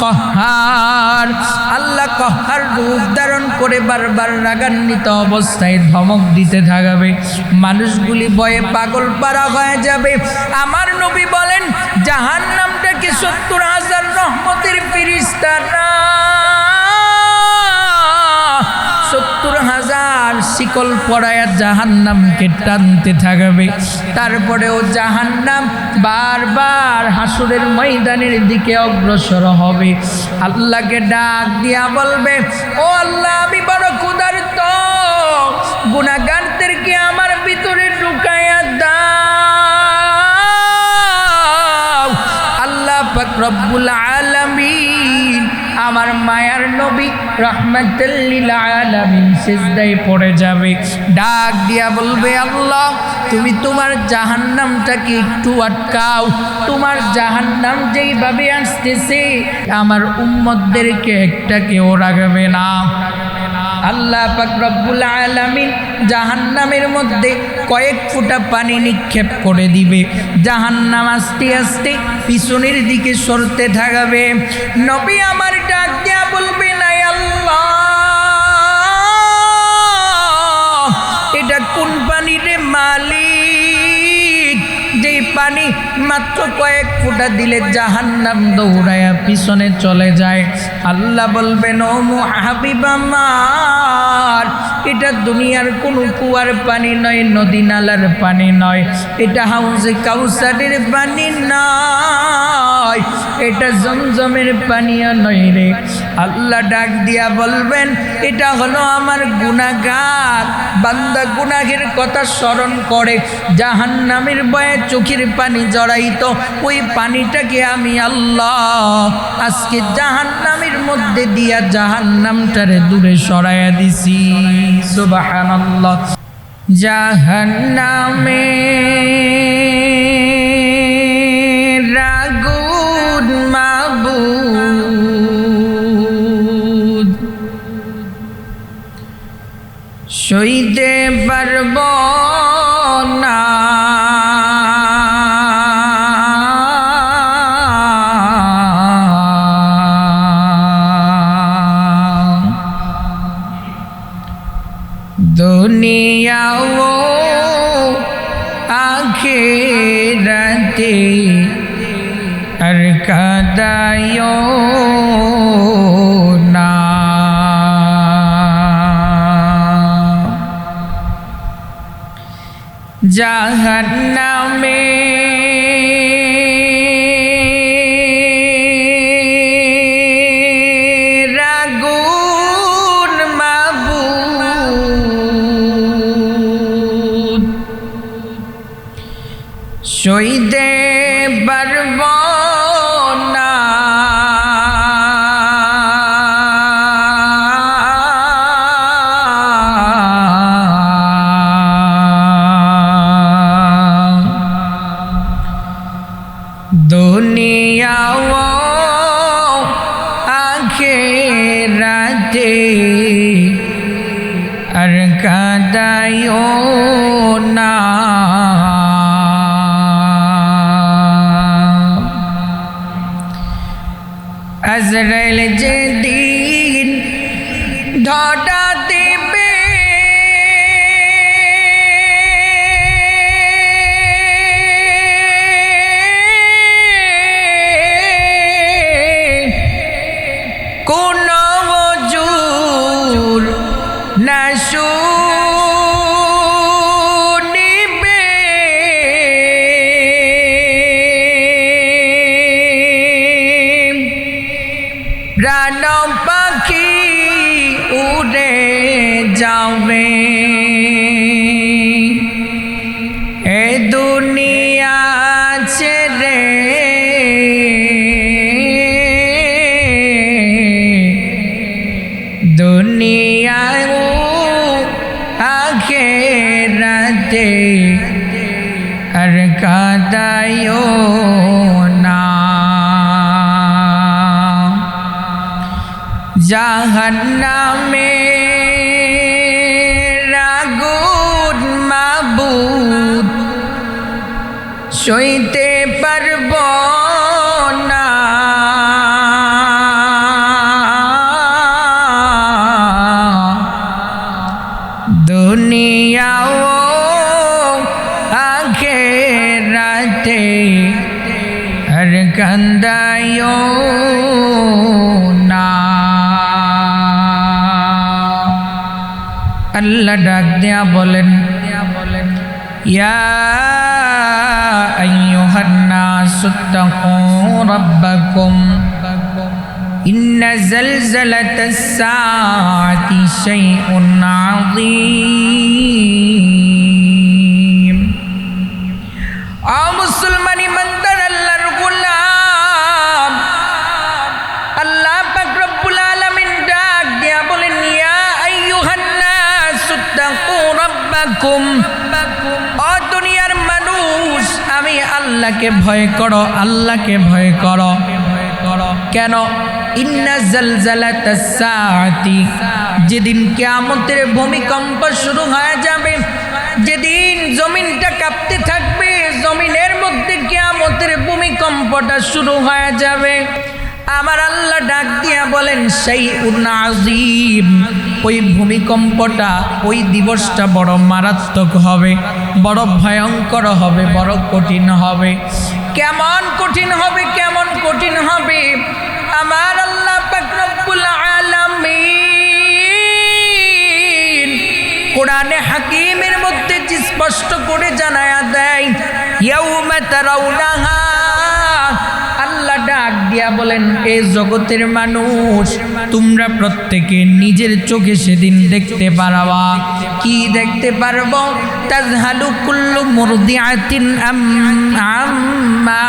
কহার। আল্লাহ কহার রূপ ধারণ করে বারবার রাগান্বিত অবস্থায় ধমক দিতে থাকবে। মানুষগুলি ভয়ে পাগল পারা হয়ে যাবে। আমার নবী বলেন জাহান নামটা কি সত্তর হাজার রহমতের ফিরিস্তা না? সত্তর হাজার শিকল পড়ায়া জাহান্নামকে টানতে থাকবে। তারপরেও জাহান্নাম বারবার হাসুরের ময়দানের দিকে অগ্রসর হবে। আল্লাহকে ডাক দিয়া বলবে, ও আল্লাহ, আমি বড় ক্ষুধার্ত। গুণাগারদেরকে আমার ভিতরে ঢুকাইয়া দাও। আল্লাহ রব্বুল আমার মায়ার নবী রহমতুল্লিল আলামিন পড়ে যাবে। ডাক দিয়া বলবে, আল্লাহ, তুমি তোমার জাহান্নামটাকে একটু আটকাও। তোমার জাহান্নাম যেইভাবে আসতেছে, আমার উম্মতদেরকে একটা কেউ রাখবে না। আল্লাহ পাক রব্বুল আলামিন জাহান্নামের মধ্যে কয়েক ফুটা পানি নিক্ষেপ করে দিবে। জাহান্নাম আস্তে আস্তে পিছনের দিকে সরতে থাকবে। নবী আমার ডাক বলবে না আল্লাহ। এটা কোন পানি রে মালিক? যেই পানি মাত্র কয়েক ফোঁটা দিলে জাহান্নাম দৌড়ায়া পিছনে চলে যায়। আল্লাহ বলবেন, ও হাবিব আমার, এটা দুনিয়ার কোনো কুয়ার পানি নয়, নদী নালার পানি নয়। এটা হাউজে কাউসারের পানি নয় এটা জমজমের পানীয় নয় রে। আল্লাহ ডাক দিয়া বলবেন, এটা হলো আমার গুণাগার বান্দা কথা স্মরণ করে। জাহান নামের বয়ে চোখের পানি জড়াইত। ওই পানিটাকে আমি আল্লাহ আজকে জাহান নামের মধ্যে দিয়া জাহান নামটারে দূরে সরাইয়া দিছি। আল্লাহ জাহান কাদায় না। জাহান্নামে আজরাইল যেদিন জাহান্নামে রাগুন মাবুদ। সইতে পারব না। দুনিয়াও আখে রাতে হর কান্দায়ও আল্লাহ ডাক দেয়া বলেন বলেন ইয়া আইয়ুহান নাসু তাকু দুনিয়ার মানুষ, আমি আল্লাহকে ভয় করো, আল্লাহকে ভয় করো। কেন? যেদিন কিয়ামতের ভূমিকম্প শুরু হয়ে যাবে, যেদিন জমিনটা কাঁপতে থাকবে, জমিনের মধ্যে কিয়ামতের ভূমিকম্পটা শুরু হয়ে যাবে। আমার আল্লাহ ডাক দিয়া বলেন সেই আজিম ওই ভূমিকম্পটা, ওই দিবসটা বড় মারাত্মক হবে, বড় ভয়ঙ্কর হবে, বড় কঠিন হবে। কেমন কঠিন হবে, কেমন কঠিন হবে? আমার আল্লাহ কোরআনে হাকিমের মধ্যে স্পষ্ট করে জানায়া দেয়, ইয়াউমা তারাউনাহা দিয়া বলেন, এ জগতের মানুষ, তোমরা প্রত্যেকে নিজের চোখে সেদিন দেখতে পারবা। কি দেখতে পারব? তাজহালু কুল্লু মুরদিআতিন আম, আম্মা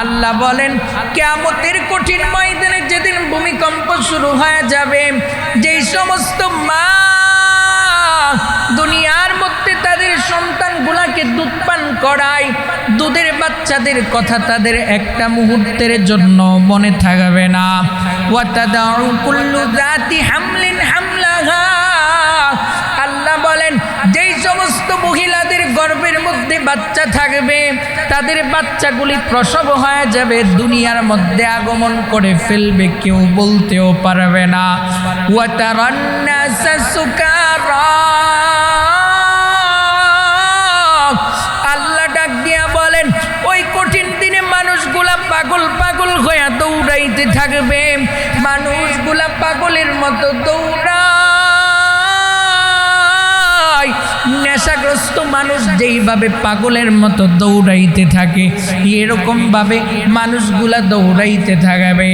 আল্লাহ বলেন, কিয়ামতের কঠিন ময়দানে যেদিন ভূমিকম্প শুরু হয়ে যাবে, যেই সমস্ত মা তাদের সন্তানগুলাকে দুধ পান করায় দুধের বাচ্চাদের কথা তাদের একটা মুহূর্তের জন্য মনে থাকবে না। ওয়াতাদাউ কুল্লু জাতি হামলিন হামলাহা। আল্লাহ বলেন, যেই সমস্ত মহিলাদের গর্ভের মধ্যে বাচ্চা থাকবে, তাদের বাচ্চাগুলি প্রসব হয়ে যাবে, দুনিয়ার মধ্যে আগমন করে ফেলবে, কেউ বলতেও পারবে না। ওয়াতারান্নাসা সুকারা। দৌড়াইতে থাকবে। মানুষগুলা পাগলের মতো দৌড়ায় নেশাগ্রস্ত মানুষ যেইভাবে পাগলের মতো দৌড়াইতে থাকে, এরকমভাবে মানুষগুলা দৌড়াইতে থাকবে।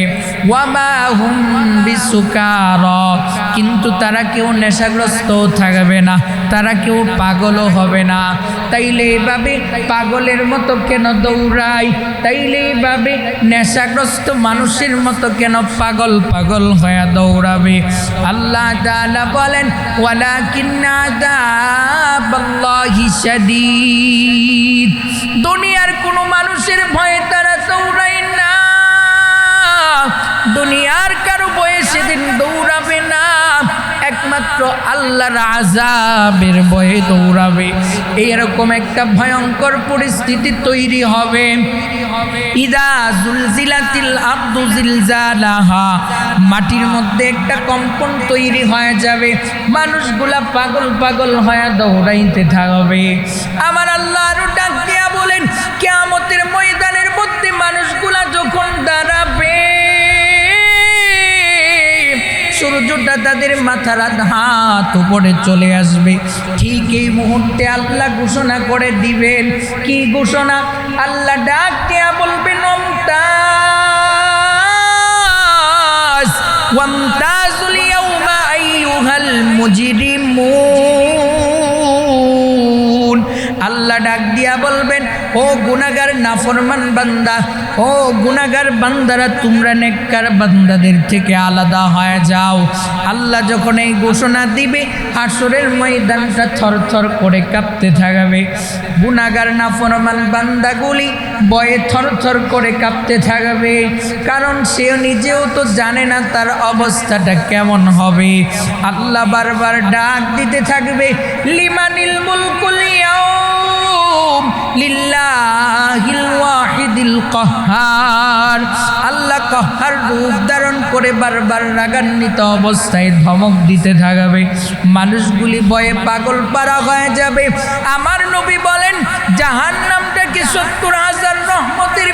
কিন্তু তারা কেউ নেশাগ্রস্ত থাকবে না, তারা কেউ পাগলও হবে না। তাইলে এইভাবে পাগলের মতো কেন দৌড়াই? তাইলে এইভাবে নেশাগ্রস্ত মানুষের মতো কেন পাগল পাগল হয়ে দৌড়াবে? আল্লাহ বলেন ওয়ালা কিন্না দুনিয়ার কোনো মানুষের ভয়ে তারা দৌড়ায় না। দুনিয়ার কারও বয়ে সেদিন দৌড়াবে না। একমাত্র আল্লাহর আজাবের ভয়ে দৌড়াবে। এরকম একটা ভয়ঙ্কর পরিস্থিতি তৈরি হবে। মাটির মধ্যে একটা কম্পন তৈরি হয়ে যাবে। মানুষগুলা পাগল পাগল হয়ে দৌড়াইতে থাকবে। আমার আল্লাহ আরও ডাক দিয়া বলেন, কিয়ামতের ময়দানের সূর্যটা তাদের মাথার হাত উপরে চলে আসবে। ঠিক এই মুহূর্তে আল্লাহ ঘোষণা করে দিবেন। কি ঘোষণা? আল্লাহ ডাক দেয়া বলবেন আল্লাহ ডাক দিয়া বলবেন, ও গুনাগার নাফরমান বান্দা। ও গুনাগার বান্দারা, তোমরা নেককার বান্দাদের থেকে আলাদা হয়ে যাও। আল্লাহ যখন এই ঘোষণা দিবে, হাসরের ময়দানটা থরথর করে কাঁপতে থাকবে। গুনাগার নাফরমান বান্দাগুলি বয়ে থরথর করে কাঁপতে থাকবে। কারণ সেও নিজেও তো জানে না তার অবস্থাটা কেমন হবে। আল্লাহ বারবার ডাক দিতে থাকবে, লিমানিল মুলকুল ইয়াউম। লিল্লাহিল ওয়াহিদিল কহার। আল্লাহ কহার রূপ ধারণ করে বারবার রাগান্বিত অবস্থায় ধমক দিতে থাকাবে। মানুষগুলি বয়ে পাগল পারা হয়ে যাবে। আমার নবী বলেন জাহান্নামটা কি সত্তর হাজার রহমতের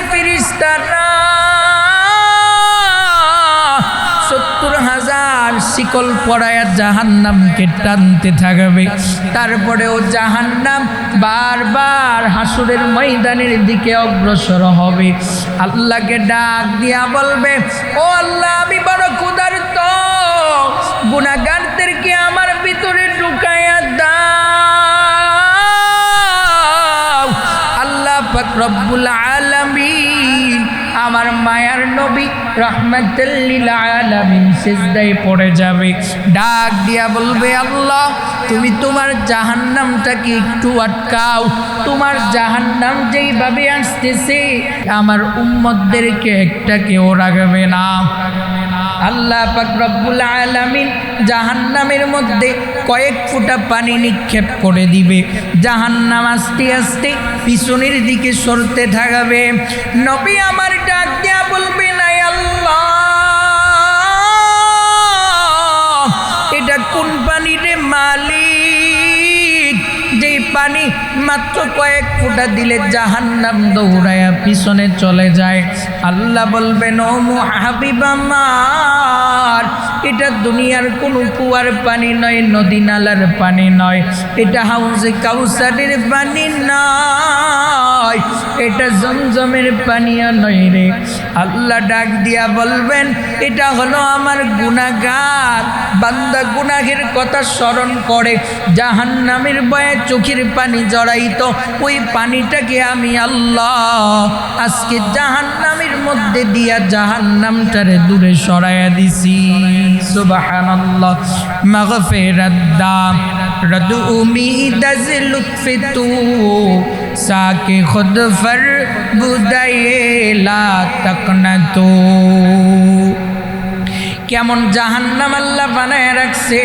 শিকল পড়ায়া জাহান্নামকে টানতে থাকবে। তারপরেও জাহান্নাম বারবার হাসুরের ময়দানের দিকে অগ্রসর হবে। আল্লাহকে ডাক দিয়া বলবে, ও আল্লাহ, আমি বড় ক্ষুধার্ত। গুণাগারদেরকে আমার ভিতরে ঢুকাইয়া দাও। আল্লাহ রব্বুল আলামিন আমার মায়ার নবী রহমাতুল্লিল পড়ে যাবে। ডাক দিয়া বলবে, আল্লাহ, তুমি তোমার জাহান্নামটাকে একটু আটকাও। তোমার জাহান্নাম যেইভাবে আসতেছে, আমার উম্মতদেরকে একটা কেউ রাখবে না। আল্লাহ পাক রব্বুল আলামিন জাহান্নামের মধ্যে কয়েক ফুটা পানি নিক্ষেপ করে দিবে। জাহান্নাম আস্তে আস্তে পিছনের দিকে সরতে থাকবে। নবী আমার ডাক দিয়া বলবে আল্লাহ, এটা কোন পানি রে মালিক? যেই পানি মাত্র কয়েক ফোঁটা দিলে জাহান্নাম দৌড়ায়া পিছনে চলে যায়। আল্লাহ বলবেন, ও হাবিব আমার, এটা দুনিয়ার কোনো কুয়ার পানি নয়, নদী নালার পানি নয়। এটা হাউজে কাউসারের পানি নয় এটা জমজমের পানীয় নয় রে। আল্লাহ ডাক দিয়া বলবেন, এটা হলো আমার গুণাগার বান্দা গুনাহের কথা স্মরণ করে জাহান নামের বয়ে চোখের পানি জড়াইতো। ওই পানিটাকে আমি আল্লাহ আজকে জাহান নামের মধ্যে দিয়া জাহান নামটারে দূরে সরাইয়া দিছি। সুবহানাল্লাহ মাগফিরাত কেমন জাহান্নাম আল্লাহ বানায় রাখছে?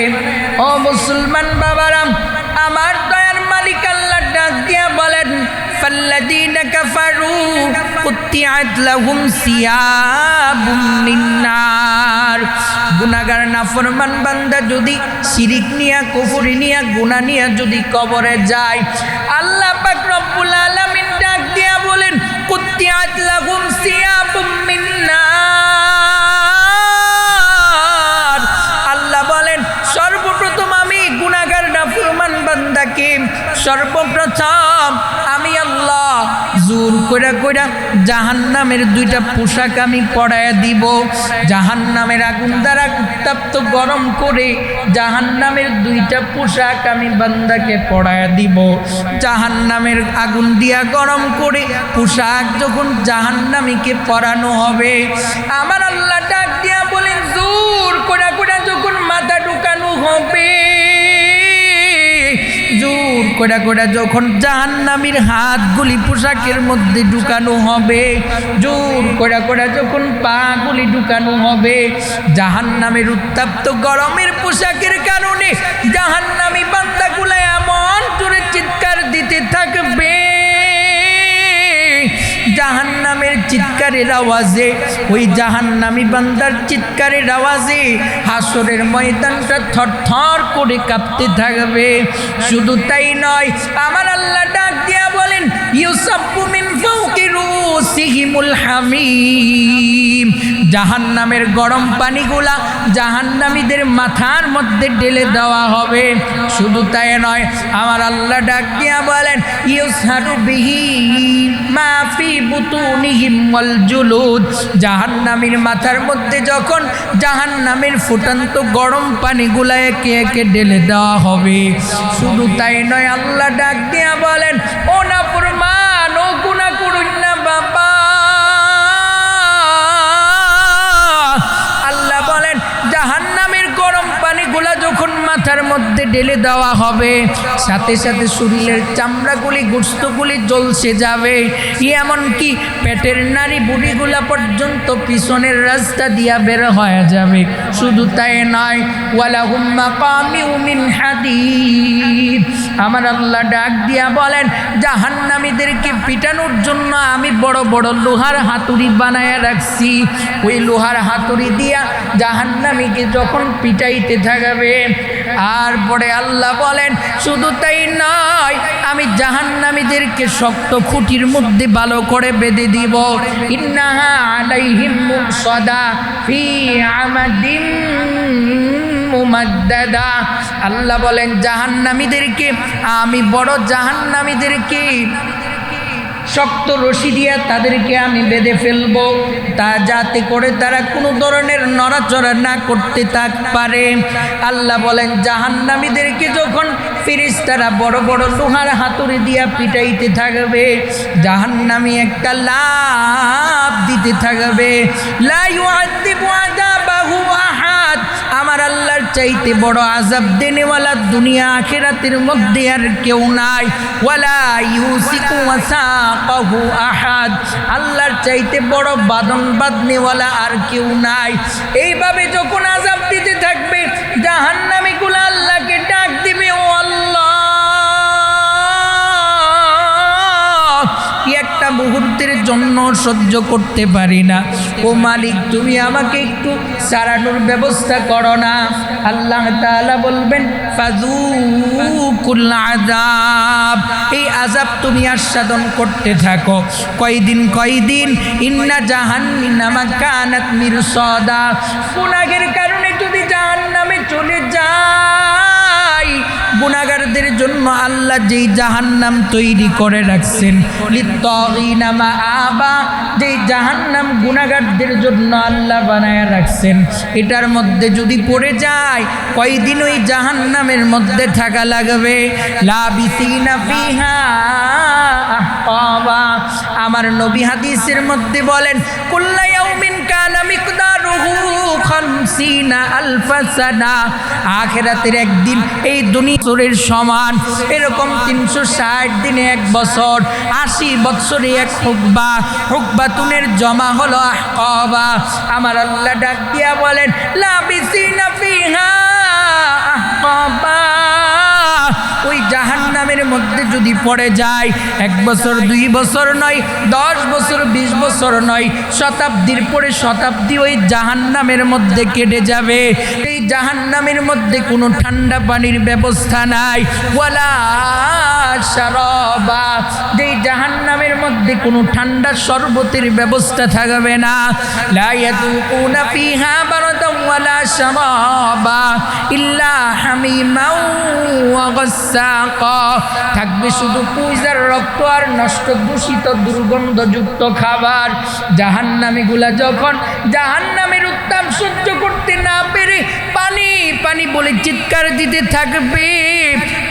ও মুসলমান বাবারাম আমার فالذين كفروا قطعت لهم ثياب من نار গুনাগার নাফরমান বান্দা যদি শিরিক নিয়া কুফরি নিয়া গুনাহ নিয়া যদি কবরে যায় আল্লাহ পাক রব্বুল আলামিন ডাক দিয়া বলেন কুত্তিয়াত লাহুম সিয়াবুম মিন নার আল্লাহ বলেন সর্বপ্রথম আমি গুনাগার নাফরমান বান্দাকে সর্বপ্রথম আমি আল্লাহ জোর কইরা কইরা জাহান্নামের দুইটা পোশাক আমি পরায়া দিব। জাহান্নামের আগুন দ্বারা উত্তাপ্ত গরম করে জাহান্নামের দুইটা পোশাক আমি বান্দাকে পরায়া দিব। জাহান্নামের আগুন দিয়া গরম করে পোশাক যখন জাহান্নামীকে পরানো হবে, আমার আল্লাহ ডাক দিয়া বলেন, জোর কইরা কইরা যখন মাথা ঢুকানো হবে করে করে যখন জাহান্নামীর হাতগুলি পোশাকের মধ্যে ঢুকানো হবে, জোর করে করে যখন পাগুলি ঢুকানো হবে, জাহান্নামের উত্তাপ্ত গরমের পোশাকের কারণে জাহান্নামী বান্দাগুলো এমন জোরে চিৎকার দিতে থাকবে। জাহান্নামের চিৎকারের আওয়াজে, ওই জাহান্নামী বান্দার চিৎকারের আওয়াজে হাসরের ময়দানটা থরথর করে কাঁপতে থাকবে। শুধু তাই নয়, আমার আল্লাহ ডাক দিয়া বলেন ইউসফ মিন ফাওকি রুসিহিমুল হামিম। জাহান্নামের গরম পানিগুলা জাহান্নামীদের মাথার মধ্যে ঢেলে দেওয়া হবে। শুধু তাই নয়, আমার আল্লাহ ডাক দিয়া বলেন ইউসারু বিহি মাফি বুতুনিহিম ওয়াল জুলুদ। জাহান্নামীর মাথার মধ্যে যখন জাহান্নামের ফুটান্ত গরম পানিগুলা একে একে ঢেলে দেওয়া হবে। শুধু তাই নয়, আল্লাহ ডাক দিয়া বলেন, ও না যখন মধ্যে ঢেলে দেওয়া হবে। সাথে সাথে শরীরের চামড়াগুলি গোস্তগুলি জ্বলসে যাবে। এমনকি পেটের নারী বুড়িগুলা পর্যন্ত পিছনের রাস্তা দিয়া বের হয়ে যাবে। শুধু তাই নয় ওয়ালা হুম্মা কামিউ মিন হাদিদ। আমার আল্লাহ ডাক দিয়া বলেন, জাহান্নামীদেরকে পিটানোর জন্য আমি বড় বড় লোহার হাতুড়ি বানায় রাখছি। ওই লোহার হাতুড়ি দিয়া জাহান্নামীকে যখন পিটাইতে থাকবে আর পরে আল্লাহ বলেন, শুধু তাই নয়, আমি জাহান্নামীদেরকে শক্ত খুঁটির মধ্যে ভালো করে বেঁধে দিব। মুমাদ্দাদা। আল্লাহ বলেন, জাহান্নামীদেরকে, আমি বড় জাহান্নামীদেরকে শক্ত রশি দিয়া তাদেরকে আমি বেঁধে ফেলব। তা যাতে করে তারা কোনো ধরনের নড়াচড়া না করতে থাক পারে। আল্লাহ বলেন, জাহান্নামীদেরকে যখন ফিরিস্তারা বড় বড় লোহার হাতুড়ি দিয়া পিটাইতে থাকবে, জাহান্নামী একটা লাভ দিতে থাকবে। লা ইউআযিবু আযাবাহু আহাদ আমার আল্লাহর চাইতে বড় আজাব দেনেওয়ালা দুনিয়া আখেরাতের মধ্যে আর কেউ নাই। ওয়ালা ইউসিকু ওয়াসাকাহু আহাদ। আল্লাহর চাইতে বড় বাদন বাদনেওয়ালা আর কেউ নাই। এইভাবে যখন আজাব দিতে থাকবে জাহান্নামীগুলো আল্লাহকে ডাক দিবে, ও আল্লাহ! একটা মুহূর্তের জন্য সহ্য করতে পারি না। ও মালিক, তুমি আমাকে একটু সারানোর ব্যবস্থা করো না। আল্লাহ তাআলা বলবেন আযাব। এই আযাব তুমি আস্বাদন করতে থাকো। কয়দিন কয়দিন? ইন্না জাহান্নামা কানাত মিরসাদা। গুনাহের কারণে যদি জাহান্নামে চলে যায় গুনাগারদের জন্য আল্লাহ যেই জাহান্নাম তৈরি করে রাখছেন আবা যেই জাহান্নাম গুনাগারদের জন্য আল্লাহ বানায় রাখছেন। এটার মধ্যে যদি পড়ে যায়, কয়দিন ওই জাহান্নামের মধ্যে থাকা লাগবে? ফিহা আমার নবী হাদিসের মধ্যে বলেন, কুল্লা ইয়াউমিন কানা মিকদারুহু আখেরাতের একদিন এই দুনিয়ার সমান। এরকম তিনশো ষাট দিনে এক বছর, আশি বৎসরে এক হুকবা। হুকবাতুনের জমা হলো আহকাবা। আমার আল্লাহ ডাক দিয়া বলেন, লাবিসিনা ফিহা আহকাবা। ওই জাহান্নামের মধ্যে যদি পড়ে যায়, এক বছর, দুই বছর নয়, দশ বছর, বিশ বছর নয়, শতাব্দীর পরে শতাব্দী ওই জাহান্নামের মধ্যে কেটে যাবে। এই জাহান্নামের মধ্যে কোনো ঠান্ডা পানির ব্যবস্থা নাই। ওয়ালা সারবা যেই জাহান্নামের মধ্যে কোনো ঠান্ডা শরবতের ব্যবস্থা থাকবে না। লা ইয়াদুকুনা ফিহা বারাদান ওয়ালা শারাবা। থাকবে শুধু পুইজার রক্ত আর নষ্ট দূষিত দুর্গন্ধযুক্ত খাবার। জাহান্নামিগুলা যখন জাহান্নামের উত্তাপ সহ্য পানি বলে চিৎকার দিতে থাকবে।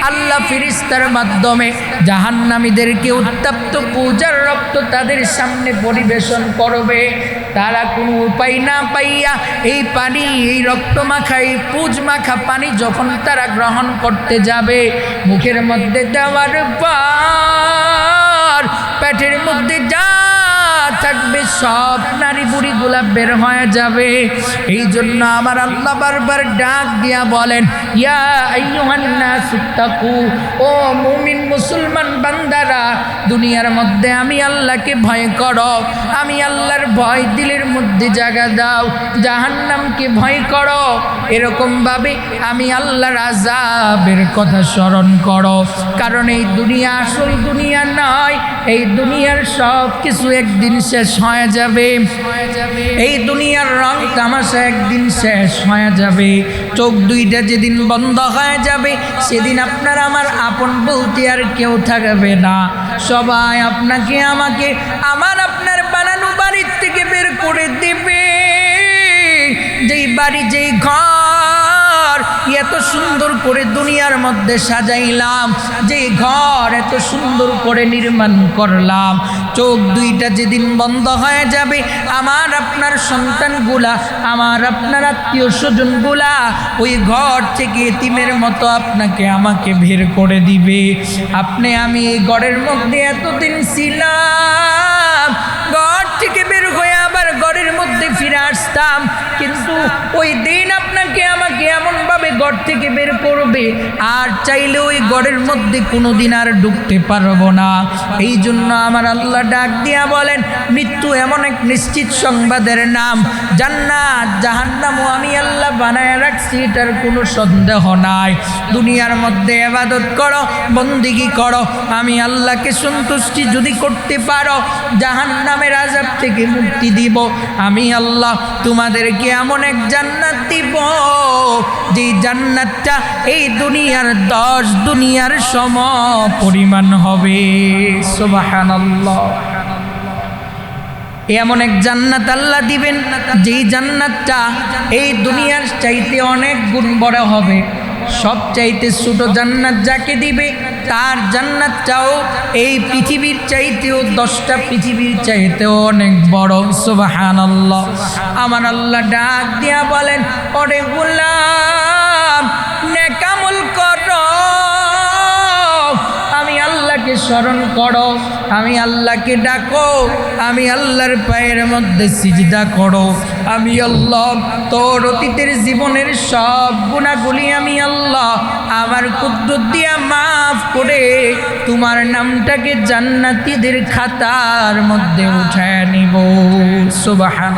আল্লাহ ফিরিস্তার মাধ্যমে জাহান্নামীদেরকে উত্তপ্ত পূজার রক্ত তাদের সামনে পরিবেশন করবে। তারা কোনো উপায় না পাইয়া এই পানি, এই রক্ত মাখা, এই পুজ মাখা পানি যখন তারা গ্রহণ করতে যাবে, মুখের মধ্যে দেওয়ার পর, পেটের মধ্যে যা থাকবে, সব নারী বুড়িগুলা বের হয়ে যাবে। এই জন্য আমার আল্লাহ বারবার ডাক দিয়া বলেন ও মুমিন মুসলমান বান্দারা, দুনিয়ার মধ্যে আমি আল্লাহকে ভয় করো। আমি আল্লাহর ভয় দিলের মধ্যে জায়গা দাও, জাহান্নামকে ভয় করো। এরকম ভাবে আমি আল্লাহর আজাবের কথা স্মরণ করো। কারণ এই দুনিয়া আসল দুনিয়া নয়, এই দুনিয়ার সব কিছু একদিন শেষ হয়ে যাবে। এই দুনিয়ার রং তামাশা একদিন শেষ হয়ে যাবে। চোখ দুইটা যেদিন বন্ধ হয়ে যাবে, সেদিন আপনার আমার আপন বলতে আর কেউ থাকবে না। সবাই আপনাকে, আমাকে, আমার আপনার বানানো বাড়ির থেকে বের করে দেবে। যেই বাড়ি, যেই ঘর, এত সুন্দর করে দুনিয়ার মধ্যে সাজাইলাম। যে ঘর, এত সুন্দর করে নির্মাণ করলাম। চোখ দুইটা যেদিন বন্ধ হয়ে যাবে, আমার আপনার সন্তানগুলা, আমার আপনার আত্মীয় স্বজনগুলা, ওই ঘর থেকে এতিমের মতো আপনাকে আমাকে বের করে দিবে। আপনি আমি এই ঘরের মধ্যে এতদিন ছিলাম, ঘর থেকে বের হয়ে আবার ঘরের মধ্যে ফিরে আসতাম, কিন্তু ওই দিন আপনাকে আমাকে এমনভাবে গড় থেকে বের করবে, আর চাইলে ওই গড়ের মধ্যে কোনোদিন আর ঢুকতে পারব না। এই জন্য আমার আল্লাহ ডাক দিয়া বলেন, মৃত্যু এমন এক নিশ্চিত সংবাদের নাম। জান্নাত, জাহান্নামও আমি আল্লাহ বানায় রাখছি, এটার কোনো সন্দেহ নাই। দুনিয়ার মধ্যে আবাদত করো, বন্দিগি করো, আমি আল্লাহকে সন্তুষ্টি যদি করতে পারো, জাহান্নামের আজাব থেকে মুক্তি দিব। আমি আল্লাহ তোমাদেরকে এমন এক জান্নাত দিব, যেই জান্নাতটা এই দুনিয়ার দশ দুনিয়ার সম পরিমাণ হবে। এমন এক জান্নাত আল্লাহ দিবেন, যেই জান্নাতটা এই দুনিয়ার চাইতে অনেক গুণ বড় হবে। সব চাইতে ছোট জান্নাত যাকে দিবে, তার জান্নাতটাও এই পৃথিবীর চাইতেও দশটা পৃথিবীর চাইতেও অনেক বড়। সুবাহান আমার আল্লাহ ডাক দিয়া বলেন, ওরে গোলাম স্মরণ করো, আমি আল্লাহকে ডাকো, আমি আল্লাহর পায়ের মধ্যে সিজদা করো। আমি আল্লাহ, তোর অতীতের জীবনের সব গুণাগুলি আমি আল্লাহ আমার কুদ্দুত দিয়া মাফ করে তোমার নামটাকে জান্নাতিদের খাতার মধ্যে উঠায় নিব। সুবাহান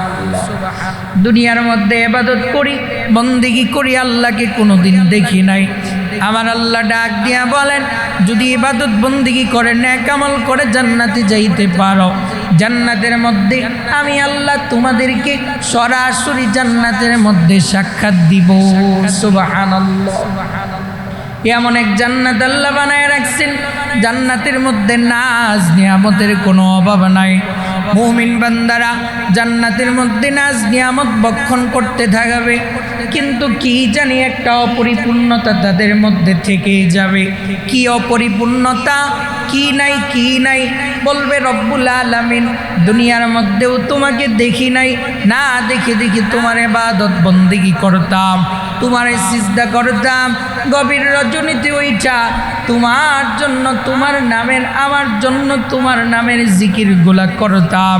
দুনিয়ার মধ্যে এবাদত করি, বন্দিগি করি, আল্লাহকে কোনোদিন দেখি নাই। আমার আল্লাহ ডাক দিয়া বলেন, যদি ইবাদত বন্দিগি করে, ন্যাকামল করে জান্নাতে যাইতে পারো, জান্নাতের মধ্যে আমি আল্লাহ তোমাদেরকে সরাসরি জান্নাতের মধ্যে সাক্ষাৎ দিব। সুবাহ এমন এক জান্নাত আল্লাহ বানায় রাখছেন। জান্নাতের মধ্যে নাজ, নিয়ামতের কোনো অভাব নাই। মুমিন বান্দারা জান্নাতের মধ্যে নাজ, নিয়ামত বক্ষণ করতে থাকবে। কিন্তু কি জানি একটা অপরিপূর্ণতা তাদের মধ্যে থেকেই যাবে। কি অপরিপূর্ণতা? কি নাই কি নাই? বলবে রব্বুল আলামিন, দুনিয়ার মধ্যেও তোমাকে দেখি নাই। না দেখে দেখি তোমার এবাদত বন্দিগি করতাম, তোমার সিজদা করতাম, গভীর রজনীতি ওইটা। তোমার জন্য, তোমার নামের, আমার জন্য তোমার নামের জিকির গোলা করতাম।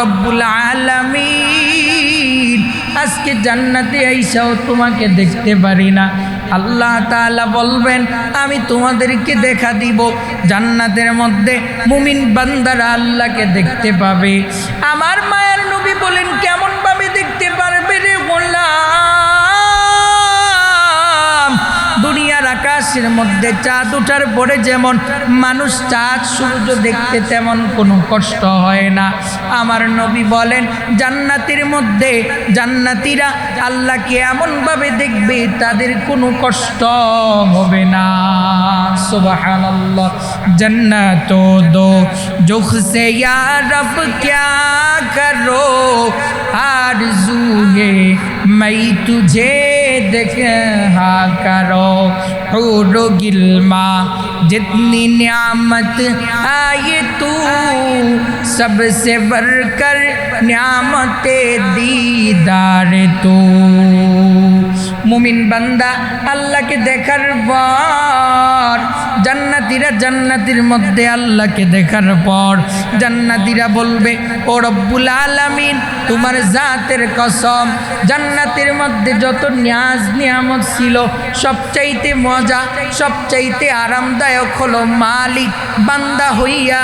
রব্বুল আলামিন, আজকে জান্নাতে আইসাও তোমাকে দেখতে পারি না। আল্লাহ তালা বলবেন, আমি তোমাদেরকে দেখা দিব। জান্নাতের মধ্যে মুমিন বান্দারা আল্লাহকে দেখতে পাবে। আমার মায়ের নবী বলেন, কেমনভাবে দেখতে পারবে রে বললাম গাছের মধ্যে চাঁদ উঠার পরে যেমন মানুষ চাঁদ, সূর্য দেখতে তেমন কোনো কষ্ট হয় না। আমার নবী বলেন, জান্নাতির মধ্যে জান্নাতিরা আল্লাহকে এমনভাবে দেখবে তাদের কোনো কষ্ট হবে না। সুবহানাল্লাহ, জান্নাত দো। জুখ সে ইয়া রব, ক্যা করো? আরজু হে মাই তুঝে देखा करो, हूर गिलमा, जितनी न्यामत आए तू, सबसे बढ़कर न्यामत दीदार तू। मुमिन बंदा, अल्लाह के देखर बार जन्न জান্নাতিরা জান্নাতির মধ্যে আল্লাহকে দেখার পর জান্নাতিরা বলবে, ও রব্বুল আলামিন, তোমার জাতের কসম, জান্নাতের মধ্যে যত ন্যাজ নিয়ামত ছিল, সবচাইতে মজা, সবচাইতে আরামদায়ক হলো মালিক, বান্দা হইয়া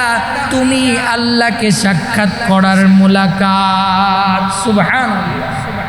তুমি আল্লাহকে সাক্ষাৎ করার মোলাকাত। সুবহান